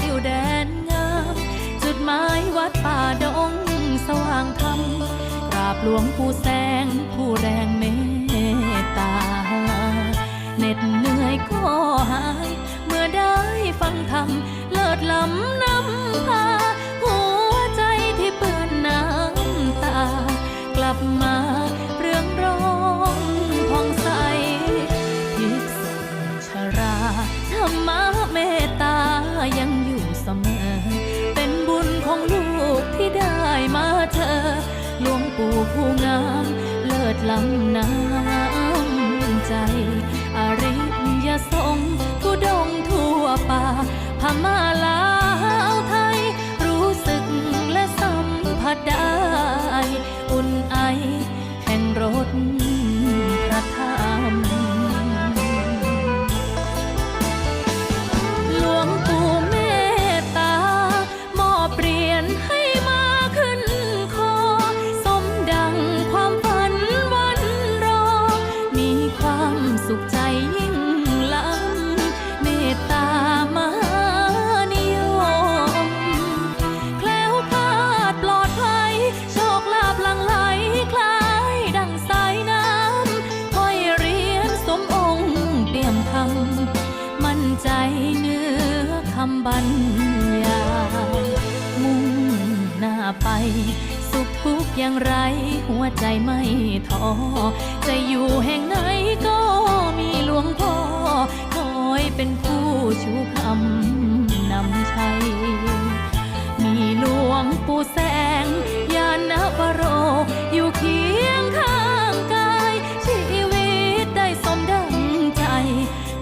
ติวแดนงาม จุดหมายวัดป่าดงสว่างธรรมกราบหลวงผู้แสงผู้แรงเมตตาเหน็ดเหนื่อยก็หาย เมื่อได้ฟังธรรมเลิศล้ำน้ำพา ของลูกที่ได้มาเธอหลวงปู่ผู้งามเลิศล้ำน้ำใจ อริยสงฆ์ทุดงทั่วป่าพม่าลา มั่นใจเนื้อคำบรรยายมุ่งหน้าไป สุขทุกอย่างไร หัวใจไม่ท้อจะอยู่แห่งไหนก็มีหลวงพ่อคอยเป็นผู้ชูคำ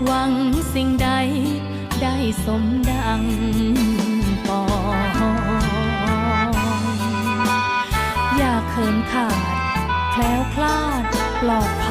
หวังสิ่งใดได้สมดังปองอย่าเขินขาด แคล้วคลาดปลอด